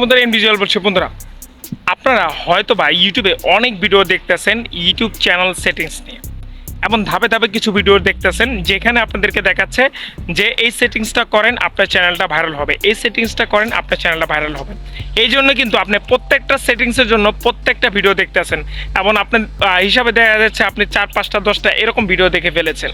বন্ধুরা বলছে। বন্ধুরা আপনারা হয়তো বা ইউটিউবে অনেক ভিডিও দেখতেছেন ইউটিউব চ্যানেল সেটিংস নিয়ে। এমন ধাপে ধাপে কিছু ভিডিও দেখতেছেন, যেখানে আপনাদেরকে দেখাচ্ছে যে এই সেটিংসটা করেন, আপনার চ্যানেলটা ভাইরাল হবে। এই সেটিংসটা করেন, আপনার চ্যানেলটা ভাইরাল হবে। এই জন্য কিন্তু আপনি প্রত্যেকটা সেটিংসের জন্য প্রত্যেকটা ভিডিও দেখতেছেন। এবং আপনার হিসাবে দেখা যাচ্ছে আপনি চার, পাঁচটা, দশটা এরকম ভিডিও দেখে ফেলেছেন।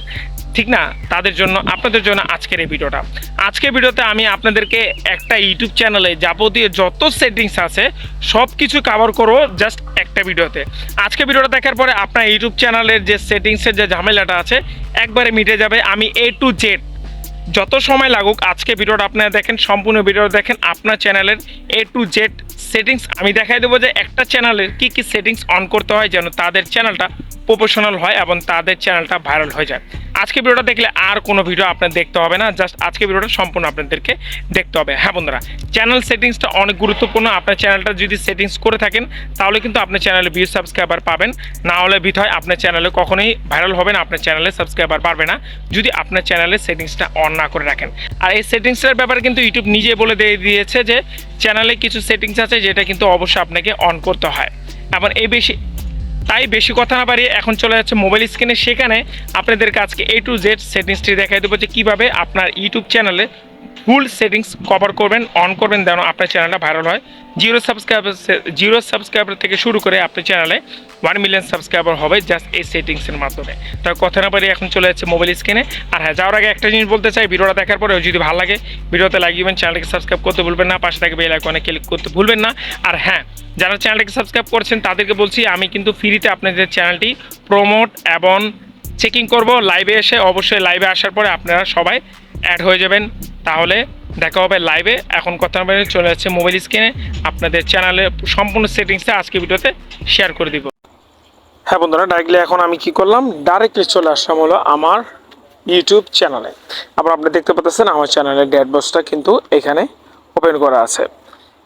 ঠিক না? তাদের জন্য, আপনাদের জন্য আজকের এই ভিডিওটা আজকের ভিডিওতে আমি আপনাদেরকে একটা ইউটিউব চ্যানেলে যাবতীয় যত সেটিংস আছে সব কিছু কাভার করব জাস্ট একটা ভিডিওতে আজকে ভিডিওটা দেখার পরে আপনার ইউটিউব চ্যানেলের যে সেটিংসের যে ঝামেলাটা আছে, একবারে মিটে যাবে। আমি এ টু জেড যত সময় লাগুক, আজকে ভিডিওটা আপনারা দেখেন, সম্পূর্ণ ভিডিও দেখেন, আপনার চ্যানেলের এ টু জেড সেটিংস আমি দেখাই দেবো যে একটা চ্যানেলের কি কি সেটিংস অন করতে হয়, যেন তাদের চ্যানেলটা প্রফেশনাল হয় এবং তাদের চ্যানেলটা ভাইরাল হয়ে যায়। আজকে ভিডিওটা দেখলে আর কোনো ভিডিও আপনার দেখতে হবে না জাস্ট আজকে ভিডিওটা সম্পূর্ণ আপনাদেরকে দেখতে হবে। হ্যাঁ বন্ধুরা চ্যানেল সেটিংসটা অনেক গুরুত্বপূর্ণ। আপনার চ্যানেলটা যদি সেটিংস করে থাকেন, তাহলে কিন্তু আপনার চ্যানেলে ভিউ সাবস্ক্রাইবার পাবেন। না হলে বিধয় আপনার চ্যানেলে কখনোই ভাইরাল হবে না, আপনার চ্যানেলে সাবস্ক্রাইবার পারবে না, যদি আপনার চ্যানেলে সেটিংসটা অন না করে রাখেন। আর এই সেটিংসের ব্যাপারে কিন্তু ইউটিউব নিজে বলে দিয়ে দিয়েছে যে চ্যানেলে কিছু সেটিংস আছে, যেটা কিন্তু অবশ্যই আপনাকে অন করতে হয়। এবং এই বেশি তাই বেশি কথা না বাড়িয়ে এখন চলে যাচ্ছে মোবাইল স্ক্রিনে সেখানে আপনাদেরকে আজকে এ টু জেড সেটিংসটি দেখাই দেবো যে কীভাবে আপনার ইউটিউব চ্যানেলে ফুল সেটিংস কভার করবেন অন করবেন, যেন আপনার চ্যানেলটা ভাইরাল হয়। জিরো সাবস্ক্রাইবার জিরো সাবস্ক্রাইবার থেকে শুরু করে আপনার চ্যানেলে ওয়ান মিলিয়ন সাবস্ক্রাইবার হবে জাস্ট এই সেটিংসের মাধ্যমে। তাই কথা না পারি এখন চলে যাচ্ছে মোবাইল স্ক্রিনে আর হ্যাঁ যাওয়ার আগে একটা জিনিস বলতে চাই, ভিডিওটা দেখার পরে যদি ভালো লাগে, ভিডিওতে লাগিয়েবেন চ্যানেলটাকে সাবস্ক্রাইব করতে ভুলবেন না, পাশে থাকবে আইকনে ক্লিক করতে ভুলবেন না। আর হ্যাঁ যারা চ্যানেলটাকে সাবস্ক্রাইব করছেন, তাদেরকে বলছি, আমি কিন্তু ফ্রিতে আপনাদের চ্যানেলটি প্রমোট এবং চেকিং করব। লাইভে এসে অবশ্যই লাইভে আসার পরে আপনারা সবাই অ্যাড হয়ে যাবেন। তাহলে দেখা হবে লাইভে এখন কথা বলে চলে যাচ্ছে মোবাইল স্ক্রিনে আপনাদের চ্যানেলের সম্পূর্ণ সেটিংসটা আজকে ভিডিওতে শেয়ার করে দিব। হ্যাঁ বন্ধুরা ডাইরেক্টলি এখন আমি কি করলাম? ডাইরেক্টলি চলে আসলাম হলো আমার ইউটিউব চ্যানেলে আবার আপনি দেখতে পাচ্ছেন আমার চ্যানেলের ড্যাট বক্সটা কিন্তু এখানে ওপেন করা আছে।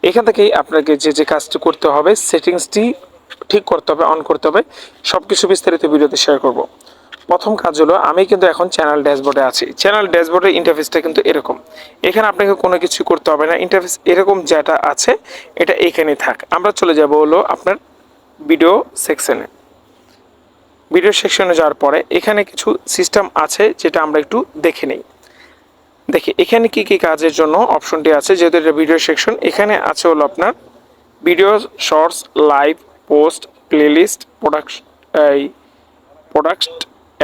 এখান থেকেই আপনাকে যে যে কাজটি করতে হবে সেটিংসটি ঠিক করতে হবে অন করতে হবে সব কিছু বিস্তারিত ভিডিওতে শেয়ার করব। প্রথম কাজ হলো, আমি কিন্তু এখন চ্যানেল ড্যাশবোর্ডে আছি। চ্যানেল ড্যাশবোর্ডের ইন্টারফেসটা কিন্তু এরকম। এখানে আপনাকে কোনো কিছু করতে হবে না। ইন্টারফেস এরকম যেটা আছে, এটা এখানেই থাক। আমরা চলে যাব হলো আপনার ভিডিও সেকশনে ভিডিও সেকশনে যাওয়ার পরে এখানে কিছু সিস্টেম আছে যেটা আমরা একটু দেখে নেই। দেখি, এখানে কি কি কাজের জন্য অপশনটি আছে? যেহেতু এটা ভিডিও সেকশন এখানে আছে হলো আপনার video shorts live post playlist product এই প্রোডাক্ট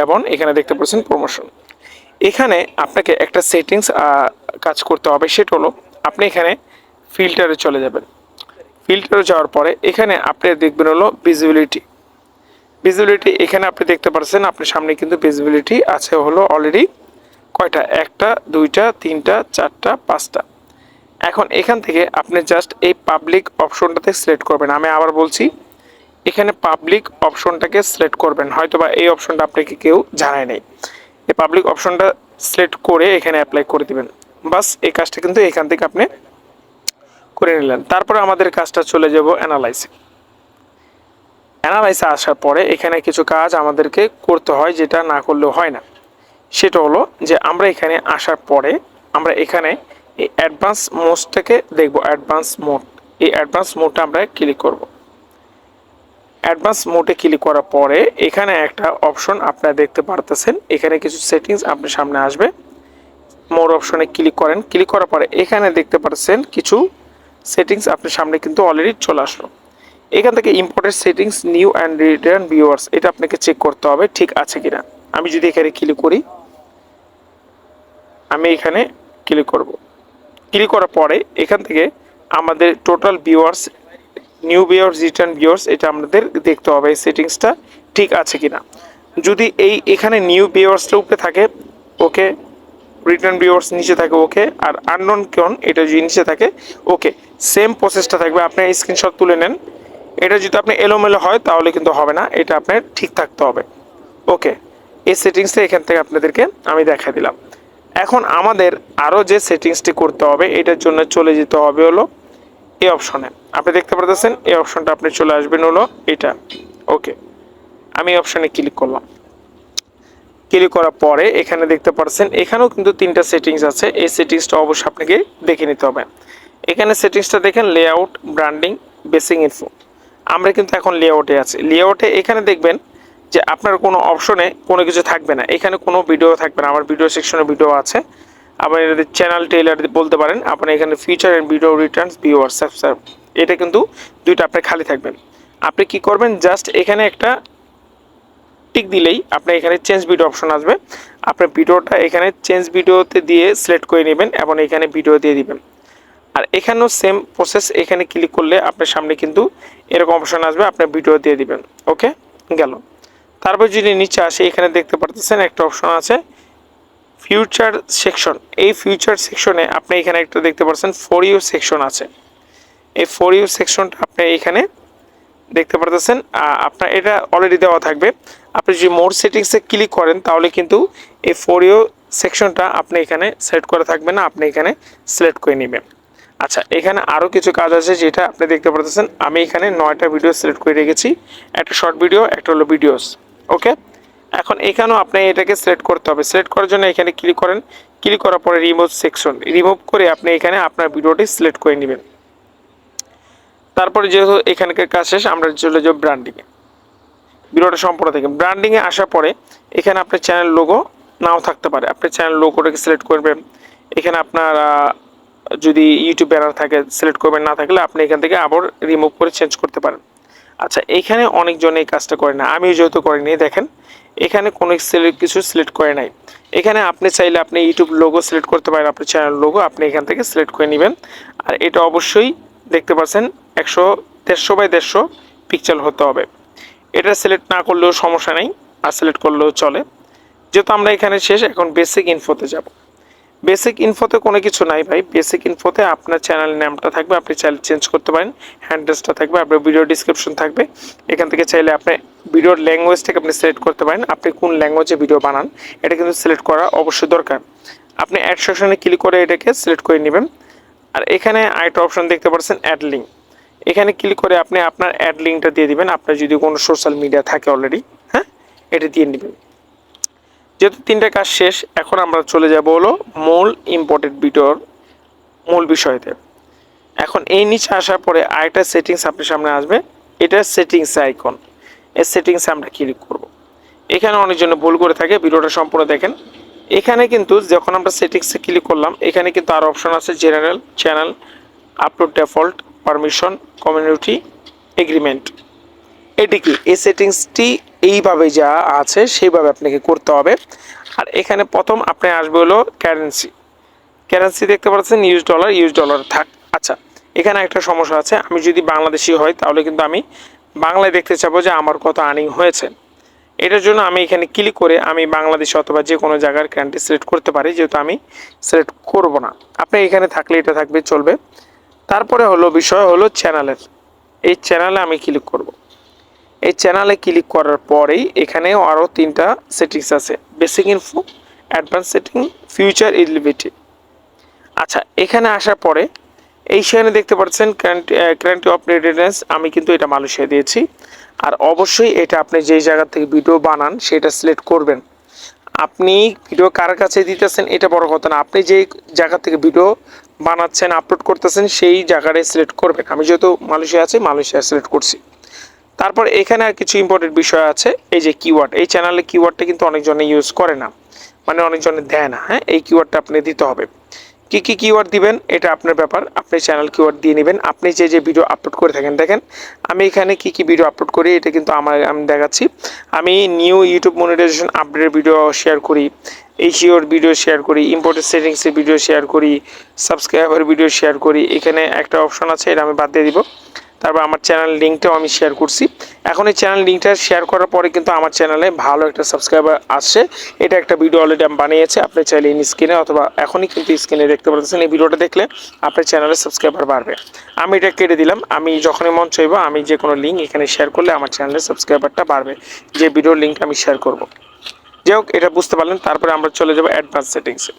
এবং এখানে দেখতে পাচ্ছেন প্রমোশন এখানে আপনাকে একটা সেটিংস কাজ করতে হবে, সেটা হলো আপনি এখানে ফিল্টারে চলে যাবেন। ফিল্টারে যাওয়ার পরে এখানে আপনি দেখবেন হলো ভিজিবিলিটি ভিজিবিলিটি এখানে আপনি দেখতে পাচ্ছেন, আপনার সামনে কিন্তু ভিজিবিলিটি আছে হলো অলরেডি কয়টা? একটা, দুইটা, তিনটা, চারটা, পাঁচটা। এখন এখান থেকে আপনি জাস্ট এই পাবলিক অপশনটাতে সিলেক্ট করবেন। আমি আবার বলছি এখানে পাবলিক অপশনটাকে সিলেক্ট করবেন। হয়তো বা এই অপশনটা আপনাকে কেউ জানায় নেই। এই পাবলিক অপশনটা সিলেক্ট করে এখানে অ্যাপ্লাই করে দিবেন। বাস, এই কাজটা কিন্তু এখান থেকে আপনি করে নিলেন। তারপরে আমাদের কাজটা চলে যাব অ্যানালাইসে অ্যানালাইসে আসার পরে এখানে কিছু কাজ আমাদেরকে করতে হয় যেটা না করলেও হয় না। সেটা হলো যে আমরা এখানে আসার পরে আমরা এখানে এই অ্যাডভান্স মোডটাকে দেখব। অ্যাডভান্স মোড এই অ্যাডভান্স মোডটা আমরা ক্লিক করব। অ্যাডভান্স মোডে ক্লিক করার পরে এখানে একটা অপশন আপনারা দেখতে পারতেছেন। এখানে কিছু সেটিংস আপনার সামনে আসবে। মোর অপশনে ক্লিক করেন। ক্লিক করার পরে এখানে দেখতে পাচ্ছেন কিছু সেটিংস আপনার সামনে কিন্তু অলরেডি চলে আসলো। এখান থেকে important settings new and return viewers এটা আপনাকে চেক করতে হবে, ঠিক আছে কিনা। আমি যদি এখানে ক্লিক করি, আমি এখানে ক্লিক করব। ক্লিক করার পরে এখান থেকে আমাদের total viewers new viewers return viewers এটা আমাদের দেখতে হবে এই সেটিংসটা ঠিক আছে কিনা। যদি এই এখানে নিউ ভিউয়ার্সটা উপরে থাকে, ওকে রিটার্ন ভিউয়ার্স নিচে থাকে, ওকে, আর আননোন কোন এটা যদি নিচে থাকে, ওকে সেম প্রসেসটা থাকবে। আপনি স্ক্রিনশট তুলে নেন। এটা যদি আপনি এলোমেলো হয়, তাহলে কিন্তু হবে না, এটা আপনার ঠিক থাকতে হবে। ওকে, এই সেটিংসটা এখান থেকে আপনাদেরকে আমি দেখা দিলাম। এখন আমাদের আরও যে সেটিংসটি করতে হবে, এটার জন্য চলে যেতে হবে হলো এই অপশনে। আপনি দেখতে পারতেছেন, এই অপশনটা আপনি চলে আসবেন হলো এটা। ওকে, আমি অপশনে ক্লিক করলাম। ক্লিক করার পরে এখানে দেখতে পাচ্ছেন এখানেও কিন্তু তিনটা সেটিংস আছে। এই সেটিংসটা অবশ্যই আপনাকে দেখে নিতে হবে। এখানে সেটিংসটা দেখেন লেআউট ব্র্যান্ডিং বেসিং ইনফো আমরা কিন্তু এখন লেআউটে আছি। লেআউটে এখানে দেখবেন যে আপনার কোনো অপশনে কোনো কিছু থাকবে না। এখানে কোনো ভিডিও থাকবে না। আমার ভিডিও সেকশনে ভিডিও আছে। আপনি এটাতে চ্যানেল টেইলার বলতে পারেন, আপনি এখানে future and video returns viewer subscribe এটা কিন্তু দুইটা আপনার খালি থাকবেন। আপনি কি করবেন? জাস্ট এখানে একটা টিক দিলেই আপনার এখানে চেঞ্জ ভিডিও অপশন আসবে। আপনার ভিডিওটা এখানে চেঞ্জ ভিডিওতে দিয়ে সিলেক্ট করে নেবেন এবং এখানে ভিডিও দিয়ে দিবেন। আর এখানেও সেম প্রসেস এখানে ক্লিক করলে আপনার সামনে কিন্তু এরকম অপশন আসবে আপনার ভিডিও দিয়ে দিবেন। ওকে গেল। তারপর যদি নিচে আসে, এখানে দেখতে পারতেছেন একটা অপশন আছে। ফিউচার সেকশন এই ফিউচার সেকশনে আপনি এখানে একটা দেখতে পাচ্ছেন ফর ইউ সেকশন আছে। এই ফর ইউ সেকশনটা আপনি এখানে দেখতে পারতেছেন। আপনার এটা অলরেডি দেওয়া থাকবে। আপনি যদি মোর সেটিংসে ক্লিক করেন, তাহলে কিন্তু এই ফর ইউ সেকশনটা আপনি এখানে সেট করে থাকবে না, আপনি এখানে সিলেক্ট করে নেবেন। আচ্ছা এখানে আরও কিছু কাজ আছে যেটা আপনি দেখতে পারতেছেন। আমি এখানে নয়টা ভিডিও সিলেক্ট করে রেখেছি। একটা শর্ট ভিডিও একটা হলো ভিডিওস ওকে এখন এখানেও আপনি এটাকে সিলেক্ট করতে হবে। সিলেক্ট করার জন্য এখানে ক্লিক করেন। ক্লিক করার পরে রিমুভ সেকশন রিমুভ করে আপনি এখানে আপনার ভিডিওটি সিলেক্ট করে নেবেন। তারপরে যেহেতু এখানকার কাজ শেষ, আমরা চলে যাব ব্র্যান্ডিংয়ে ভিডিওটা সম্পূর্ণ থেকে ব্র্যান্ডিংয়ে আসার পরে এখানে আপনার চ্যানেল লোগো নাও থাকতে পারে। আপনি চ্যানেল লোগোটাকে সিলেক্ট করবেন। এখানে আপনার যদি ইউটিউব ব্যানার থাকে সিলেক্ট করবেন। না থাকলে আপনি এখান থেকে আবার রিমুভ করে চেঞ্জ করতে পারেন। আচ্ছা এখানে অনেকজন এই কাজটা করে না। আমিও যেহেতু করিনি, দেখেন। এখানে কোনো কিছু সিলেক্ট করে নাই। এখানে আপনি চাইলে আপনি ইউটিউব লোগো সিলেক্ট করতে পারেন, আপনার চ্যানেল লোগো আপনি এখান থেকে সিলেক্ট করে নেবেন। আর এটা অবশ্যই দেখতে পাচ্ছেন, একশো দেড়শো বাই দেড়শো পিকচার হতে হবে। এটা সিলেক্ট না করলেও সমস্যা নেই, আর সিলেক্ট করলেও চলে। যেহেতু আমরা এখানে শেষ, এখন বেসিক ইনফোতে যাব। বেসিক ইনফোতে কোনো কিছু নাই ভাই। বেসিক ইনফোতে আপনার চ্যানেল নামটা থাকবে, আপনি চাইলে চেঞ্জ করতে পারেন। হ্যান্ডেলসটা থাকবে, আপনার ভিডিও ডিসক্রিপশন থাকবে। এখান থেকে চাইলে আপনি ভিডিওর ল্যাঙ্গুয়েজটাকে আপনি সিলেক্ট করতে পারেন। আপনি কোন ল্যাঙ্গুয়েজে ভিডিও বানান, এটা কিন্তু সিলেক্ট করা অবশ্যই দরকার। আপনি অ্যাড সেকশনে ক্লিক করে এটাকে সিলেক্ট করে নেবেন। আর এখানে আরেকটা অপশন দেখতে পাচ্ছেন অ্যাড লিঙ্ক এখানে ক্লিক করে আপনি আপনার অ্যাড লিঙ্কটা দিয়ে দিবেন। আপনার যদি কোনো সোশ্যাল মিডিয়া থাকে অলরেডি হ্যাঁ এটা দিয়ে নেবেন। যেহেতু তিনটা কাজ শেষ, এখন আমরা চলে যাব হলো মূল ইম্পর্টেন্ট ভিডিওর মূল বিষয়তে। এখন এই নিচে আসার পরে আরেকটা সেটিংস আপনার সামনে আসবে। এটা সেটিংস আইকন এই সেটিংসে আমরা ক্লিক করব। এখানে অনেকজন ভুল করে থাকে, ভিডিওটা সম্পূর্ণ দেখেন। এখানে কিন্তু যখন আমরা সেটিংসে ক্লিক করলাম, এখানে কিন্তু আরও অপশন আছে general channel upload default permission community agreement এটি কি? এই সেটিংসটি এইভাবে যা আছে সেইভাবে আপনাকে করতে হবে। আর এখানে প্রথম আপনি আসবে হলো কারেন্সি কারেন্সি দেখতে পাচ্ছেন ইউজ ডলার ইউজ ডলার থাক। আচ্ছা এখানে একটা সমস্যা আছে, আমি যদি বাংলাদেশি হই তাহলে কিন্তু আমি বাংলায় দেখতে চাবো যে আমার কত আর্নিং হয়েছে। এটার জন্য আমি এখানে ক্লিক করে আমি বাংলাদেশ অথবা যে কোনো জায়গার কান্ট্রি সিলেক্ট করতে পারি, যেহেতু আমি সিলেক্ট করব না। আপনি এখানে থাকলে এটা থাকবে, চলবে। তারপরে হলো বিষয় হলো চ্যানেলের এই চ্যানেলে আমি ক্লিক করব। এই চ্যানেলে ক্লিক করার পরেই এখানেও আরও তিনটা সেটিংস আছে। Basic info advance setting future ইলিভিটি আচ্ছা এখানে আসার পরে এই সেখানে দেখতে পাচ্ছেন কারেন্ট অফ রেডিনেস আমি কিন্তু এটা মালয়েশিয়া দিয়েছি। আর অবশ্যই এটা আপনি যেই জায়গা থেকে ভিডিও বানান, সেটা সিলেক্ট করবেন। আপনি ভিডিও কার কাছে দিতেছেন, এটা বড় কথা না। আপনি যেই জায়গা থেকে ভিডিও বানাচ্ছেন আপলোড করতেছেন, সেই জায়গাটায় সিলেক্ট করবেন। আমি যেহেতু মালয়েশিয়া আছি মালয়েশিয়া সিলেক্ট করছি। তারপর এখানে আর কিছু ইম্পর্টেন্ট বিষয় আছে, এই যে কিওয়ার্ড এই চ্যানেলে কিওয়ার্ডটা কিন্তু অনেকজনে ইউজ করে না মানে অনেকজনে দেয় না হ্যাঁ? এই কিওয়ার্ডটা আপনি দিতে হবে। কি কি কিওয়ার্ড দিবেন, এটা আপনার ব্যাপার, আপনি চ্যানেল কিওয়ার্ড দিয়ে নেবেন। আপনি যে যে ভিডিও আপলোড করে থাকেন, দেখেন, আমি এখানে কি কি ভিডিও আপলোড করি, এটা কিন্তু আমার, আমি দেখাচ্ছি। আমি নিউ ইউটিউব মনিটাইজেশন আপডেটের ভিডিও শেয়ার করি এইচইওর ভিডিও শেয়ার করি ইম্পোর্টেড সেটিংসের ভিডিও শেয়ার করি সাবস্ক্রাইবার ভিডিও শেয়ার করি, এখানে একটা অপশন আছে, এটা আমি বাদ দিয়ে দিব। তারপর আমার চ্যানেল লিঙ্কটাও আমি শেয়ার করছি। এখন এই চ্যানেল লিঙ্কটা শেয়ার করার পরে কিন্তু আমার চ্যানেলে ভালো একটা সাবস্ক্রাইবার আসছে। এটা একটা ভিডিও অলরেডি আমি বানিয়েছি, আপনি চাইলে ইন স্ক্রিনে অথবা এখনই কিন্তু স্ক্রিনে দেখতে পাচ্ছেন এই ভিডিওটা দেখলে আপনার চ্যানেলে সাবস্ক্রাইবার বাড়বে। আমি এটা কেটে দিলাম। আমি যখনই মন চাইব, আমি যে কোনো লিঙ্ক এখানে শেয়ার করলে আমার চ্যানেলের সাবস্ক্রাইবারটা বাড়বে। যে ভিডিওর লিঙ্কটা আমি শেয়ার করব। যাই হোক, এটা বুঝতে পারলেন। তারপরে আমরা চলে যাব অ্যাডভান্স সেটিংসে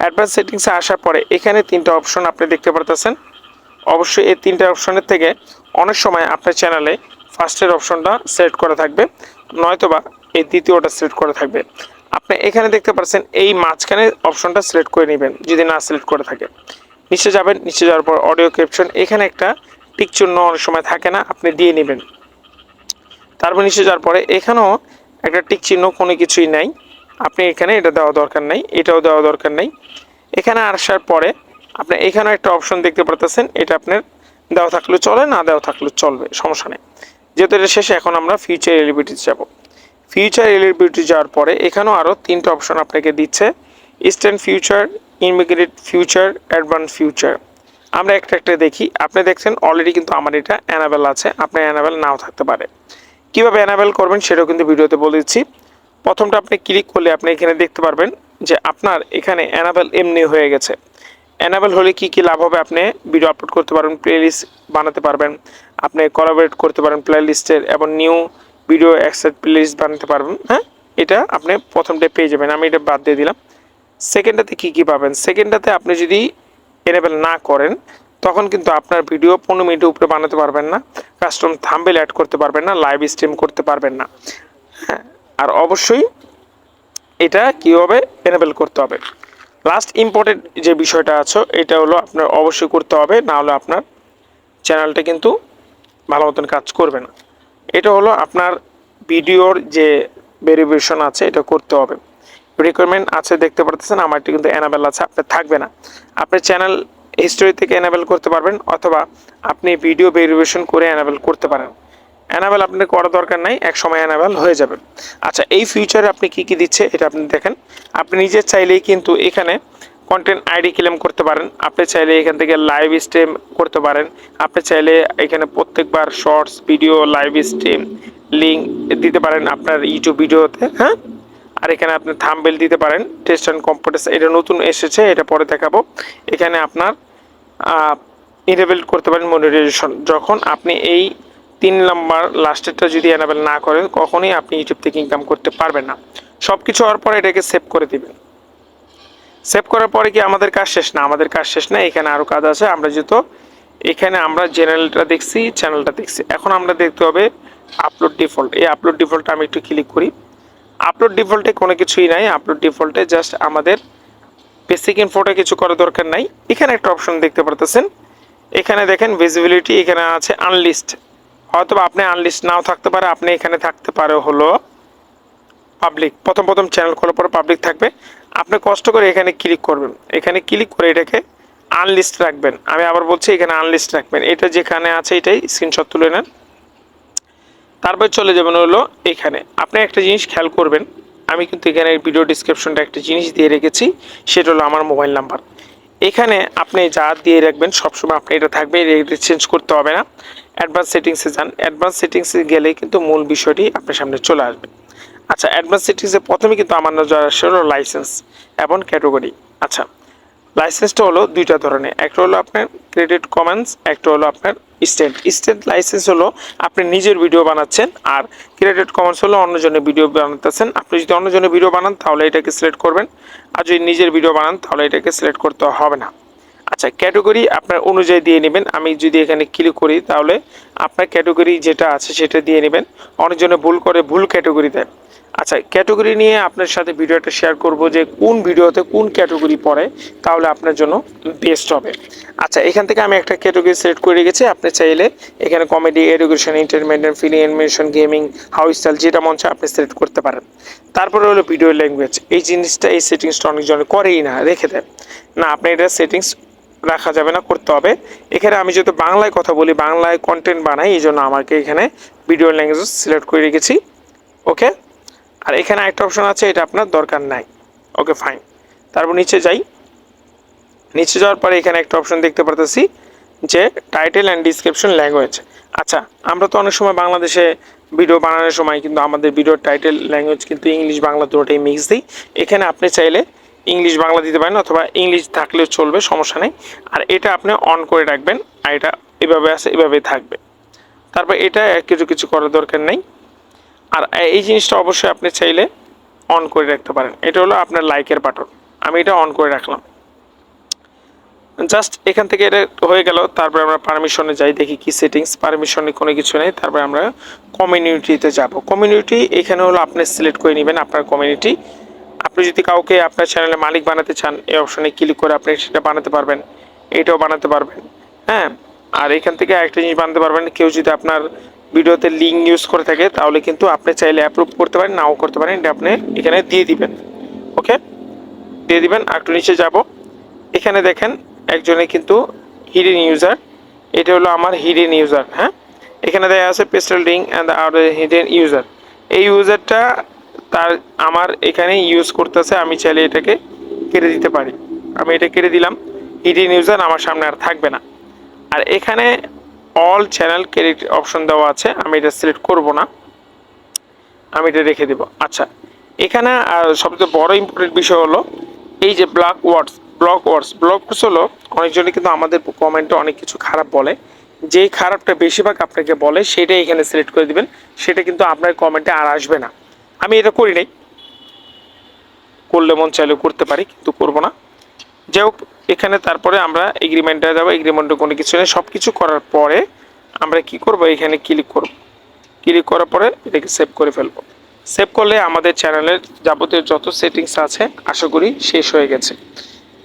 অ্যাডভান্স সেটিংসে আসার পরে এখানে তিনটা অপশন আপনি দেখতে পারতেছেন। অবশ্যই এই তিনটা অপশনের থেকে অনেক সময় আপনার চ্যানেলে ফার্স্টের অপশনটা সিলেক্ট করা থাকবে, নয়তোবা এই দ্বিতীয়টা সিলেক্ট করা থাকবে। আপনি এখানে দেখতে পাচ্ছেন এই মাঝখানে অপশনটা সিলেক্ট করে নেবেন, যদি না সিলেক্ট করে থাকে। নিচে যাবেন, নিচে যাওয়ার পর অডিও ক্যাপশন এখানে একটা টিক চিহ্ন অনেক সময় থাকে না, আপনি দিয়ে নেবেন। তারপর নিচে যাওয়ার পরে এখানেও একটা টিক চিহ্ন কোনো কিছুই নাই। আপনি এখানে এটা দেওয়া দরকার নাই, এটাও দেওয়া দরকার নাই। এখানে আসার পরে আপনি এখানেও একটা অপশন দেখতে পারতেছেন, এটা আপনার দেওয়া থাকলে চলে, না দেওয়া থাকলে চলবে, সমস্যা নেই। যেহেতু এটা শেষে, এখন আমরা ফিউচার এলিবিলিটি যাব। ফিউচার এলিবিলিটি যাওয়ার পরে এখানেও আরও তিনটা অপশন আপনাকে দিচ্ছে eastern future emigrate future advance future আমরা একটা একটা দেখি। আপনি দেখছেন অলরেডি কিন্তু আমার এটা অ্যানাবেল আছে, আপনার অ্যানাবেল নাও থাকতে পারে। কীভাবে অ্যানাবেল করবেন সেটাও কিন্তু ভিডিওতে বলে দিচ্ছি। প্রথমটা আপনি ক্লিক করলে আপনি এখানে দেখতে পারবেন যে আপনার এখানে অ্যানাবেল এমনি হয়ে গেছে। অ্যানাবেল হলে কি কি লাভ হবে আপনি ভিডিও আপলোড করতে পারবেন প্লেলিস্ট বানাতে পারবেন। আপনি কোলাবরেট করতে পারেন প্লেলিস্টের এবং নিউ ভিডিও অ্যাক্সেট প্লেলিস্ট বানাতে পারবেন। হ্যাঁ? এটা আপনি প্রথমটা পেয়ে যাবেন। আমি এটা বাদ দিয়ে দিলাম। সেকেন্ডটাতে কি কি পাবেন? সেকেন্ডটাতে আপনি যদি এনেবেল না করেন, তখন কিন্তু আপনার ভিডিও পনেরো মিনিটের উপরে বানাতে পারবেন না। কাস্টম থাম্বেল অ্যাড করতে পারবেন না লাইভ স্ট্রিম করতে পারবেন না। হ্যাঁ? আর অবশ্যই এটা কীভাবে এনেবেল করতে হবে? লাস্ট ইম্পর্টেন্ট যে বিষয়টা আছে, এটা হলো আপনার অবশ্যই করতে হবে, না হলে আপনার চ্যানেলটা কিন্তু ভালো মতন কাজ করবে না। এটা হলো আপনার ভিডিওর যে ভেরিফিকেশন আছে, এটা করতে হবে। রিকোয়ারমেন্ট আছে, দেখতে পারতেছেন আমারটি কিন্তু এনাবেল আছে, আপনার থাকবে না। আপনি চ্যানেল হিস্টোরি থেকে এনাবেল করতে পারবেন, অথবা আপনি ভিডিও ভেরিফিকেশন করে এনাবেল করতে পারেন। অ্যানাবেল আপনার করা দরকার নাই, এক সময় অ্যানাবেল হয়ে যাবে। আচ্ছা এই ফিউচারে আপনি কি কি দিচ্ছে, এটা আপনি দেখেন। আপনি নিজে চাইলেই কিন্তু এখানে কন্টেন্ট আইডি ক্লেম করতে পারেন। আপনি চাইলে এখান থেকে লাইভ স্ট্রিম করতে পারেন। আপনি চাইলে এখানে প্রত্যেকবার shorts video live stream link দিতে পারেন আপনার ইউটিউব ভিডিওতে হ্যাঁ? আর এখানে আপনি থাম্বেল দিতে পারেন টেস্ট অ্যান্ড কম্পিউটার এটা নতুন এসেছে, এটা পরে দেখাবো। এখানে আপনার ইনেবল করতে পারেন মনিটাইজেশন যখন আপনি এই তিন নাম্বার লাস্টেরটা যদি এনাবেল না করেন কখনোই আপনি ইউটিউব থেকে ইনকাম করতে পারবেন না। সব কিছু হওয়ার পরে এটাকে সেভ করে দিবেন। সেভ করার পরে কি আমাদের কাজ শেষ না? আমাদের কাজ শেষ না, এখানে আরও কাজ আছে। আমরা যেহেতু এখানে আমরা জেনারেলটা দেখছি চ্যানেলটা দেখছি। এখন আমরা দেখতে হবে আপলোড ডিফল্ট এই আপলোড ডিফল্টটা আমি একটু ক্লিক করি। আপলোড ডিফল্টে কোনো কিছুই নাই। আপলোড ডিফল্টে জাস্ট আমাদের বেসিক ইনফোটা কিছু করার দরকার নাই। এখানে একটা অপশন দেখতে পারতেছেন। এখানে দেখেন ভিজিবিলিটি এখানে আছে আনলিস্ট হয়তো আপনি আনলিস্ট নাও থাকতে পারে, আপনি এখানে থাকতে পারে হলো পাবলিক প্রথম প্রথম চ্যানেল খোলার পরে পাবলিক থাকবে। আপনি কষ্ট করে এখানে ক্লিক করবেন। এখানে ক্লিক করে এটাকে আনলিস্ট রাখবেন। আমি আবার বলছি, এখানে আনলিস্ট রাখবেন। এটা যেখানে আছে, এটাই স্ক্রিনশট তুলে নেন। তারপর চলে যাবেন হলো এখানে। আপনি একটা জিনিস খেয়াল করবেন। আমি কিন্তু এখানে ভিডিও ডিসক্রিপশনটা একটা জিনিস দিয়ে রেখেছি। সেটা হলো আমার মোবাইল নাম্বার এখানে আপনি যা দিয়ে রাখবেন, সবসময় আপনি এটা থাকবে এটা চেঞ্জ করতে হবে না। অ্যাডভান্স সেটিংসে যান। অ্যাডভান্স সেটিংসে গেলেই কিন্তু মূল বিষয়টি আপনার সামনে চলে আসবে। আচ্ছা অ্যাডভান্স সেটিংসে প্রথমে কিন্তু আমার নজর আসে হলো লাইসেন্স এবং ক্যাটাগরি আচ্ছা লাইসেন্সটা হলো দুইটা ধরনের। একটা হলো আপনার ক্রেডিট কমেন্স একটা হলো আপনার স্টেট স্টেট লাইসেন্স হলো আপনি নিজের ভিডিও বানাচ্ছেন আর ক্রেডিট কমেন্স হলো অন্যজনের ভিডিও বানাতেছেন। আপনি যদি অন্যজনের ভিডিও বানান, তাহলে এটাকে সিলেক্ট করবেন। আর যদি নিজের ভিডিও বানান, তাহলে এটাকে সিলেক্ট করতে হবে না। আচ্ছা ক্যাটাগরি আপনার অনুযায়ী দিয়ে নেবেন। আমি যদি এখানে ক্লিক করি, তাহলে আপনার ক্যাটাগরি যেটা আছে, সেটা দিয়ে নেবেন। অনেকজনে ভুল করে ভুল ক্যাটাগরি দেয় আচ্ছা ক্যাটাগরি নিয়ে আপনার সাথে ভিডিওটা শেয়ার করব যে কোন ভিডিওতে কোন ক্যাটাগরি পড়ে, তাহলে আপনার জন্য বেস্ট হবে। আচ্ছা এখান থেকে আমি একটা ক্যাটাগরি সিলেক্ট করে রেখেছি, আপনি চাইলে এখানে comedy education entertainment film animation gaming house style যেটা চায় আপনি সিলেক্ট করতে পারেন। তারপরে হলো ভিডিও ল্যাঙ্গুয়েজ এই জিনিসটা, এই সেটিংসটা অনেকজনে করেই না, রেখে দেয়। না আপনি এটা সেটিংস রাখা যাবে না, করতে হবে। এখানে আমি যেহেতু বাংলায় কথা বলি, বাংলায় কন্টেন্ট বানাই, এই জন্য আমাকে এখানে ভিডিও ল্যাঙ্গুয়েজ সিলেক্ট করে রেখেছি। ওকে আর এখানে একটা অপশন আছে, এটা আপনার দরকার নাই। ওকে ফাইন তারপর নিচে যাই। নিচে যাওয়ার পরে এখানে একটা অপশন দেখতে পারতেছি যে টাইটেল অ্যান্ড ডিসক্রিপশন ল্যাঙ্গুয়েজ আচ্ছা আমরা তো অনেক সময় বাংলাদেশে ভিডিও বানানোর সময় কিন্তু আমাদের ভিডিওর টাইটেল ল্যাঙ্গুয়েজ কিন্তু ইংলিশ বাংলা দুটোটাই মিক্স দিই। এখানে আপনি চাইলে ইংলিশ বাংলা দিতে পারেন অথবা ইংলিশ থাকলেও চলবে, সমস্যা নেই। আর এটা আপনি অন করে রাখবেন, আর এটা এভাবে আছে এভাবেই থাকবে। তারপর এটা কিছু কিছু করার দরকার নেই। আর এই জিনিসটা অবশ্যই আপনি চাইলে অন করে রাখতে পারেন। এটা হলো আপনার লাইকের বাটন আমি এটা অন করে রাখলাম। জাস্ট এখান থেকে এটা হয়ে গেল। তারপরে আমরা পারমিশনে যাই, দেখি কি সেটিংস পারমিশনে কোনো কিছু নেই। তারপরে আমরা কমিউনিটিতে যাব। কমিউনিটি এখানে হলো আপনি সিলেক্ট করে নেবেন আপনার কমিউনিটি আপনি যদি কাউকে আপনার চ্যানেলে মালিক বানাতে চান, এই অপশনে ক্লিক করে আপনি সেটা বানাতে পারবেন। এটাও বানাতে পারবেন। হ্যাঁ? আর এখান থেকে একটা জিনিস বানাতে পারবেন। কেউ যদি আপনার ভিডিওতে লিঙ্ক ইউজ করে থাকে, তাহলে কিন্তু আপনি চাইলে অ্যাপ্রুভ করতে পারেন, নাও করতে পারেন, এটা আপনি এখানে দিয়ে দিবেন ওকে দিয়ে দিবেন একটু নিচে যাব। এখানে দেখেন, একজনে কিন্তু হিডেন ইউজার এটা হলো আমার হিডেন ইউজার হ্যাঁ? এখানে দেখা আছে পেস্টাল রিং অ্যান্ড আর হিডেন ইউজার এই ইউজারটা তার, আমার এখানে ইউজ করতেছে, আমি চাইলে এটাকে কেটে দিতে পারি। আমি এটা কেটে দিলাম হিডেন ইউজার আমার সামনে আর থাকবে না। আর এখানে অল চ্যানেল ক্রেডিট অপশন দেওয়া আছে, আমি এটা সিলেক্ট করব না। আমি এটা রেখে দেব। আচ্ছা এখানে সবচেয়ে বড় ইম্পর্টেন্ট বিষয় হলো, এই যে block words block words block words হলো, অনেকজনই কিন্তু আমাদের কমেন্টে অনেক কিছু খারাপ বলে। যেই খারাপটা বেশিরভাগ আপনাকে বলে, সেটাই এখানে সিলেক্ট করে দিবেন। সেটা কিন্তু আপনার কমেন্টে আর আসবে না। আমি এটা করি নাই। করলে মন চাইলে করতে পারি, কিন্তু করব না। যাই হোক এখানে তারপরে আমরা এগ্রিমেন্টে যাব এগ্রিমেন্টে কোনো কিছু নেই। সব কিছু করার পরে আমরা কি করব? এখানে ক্লিক করব। ক্লিক করার পরে এটাকে সেভ করে ফেলব। সেভ করলে আমাদের চ্যানেলের যাবতীয় যত সেটিংস আছে, আশা করি শেষ হয়ে গেছে।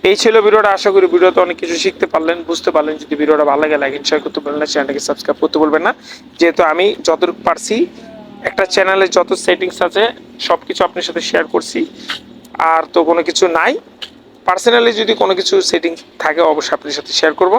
এই ছিল ভিডিওটা। আশা করি ভিডিওতে অনেক কিছু শিখতে পারলেন, বুঝতে পারলেন। যদি ভিডিওটা ভালো লাগে লাইক শেয়ার করতে পারলেন না চ্যানেলটাকে সাবস্ক্রাইব করতে বলবেন না। যেহেতু আমি যতটুকু পারছি, একটা চ্যানেলে যত সেটিংস আছে সব কিছু আপনার সাথে শেয়ার করছি। আর তো কোনো কিছু নাই। পার্সোনালি যদি কোনো কিছু সেটিং থাকে অবশ্যই আপনার সাথে শেয়ার করব।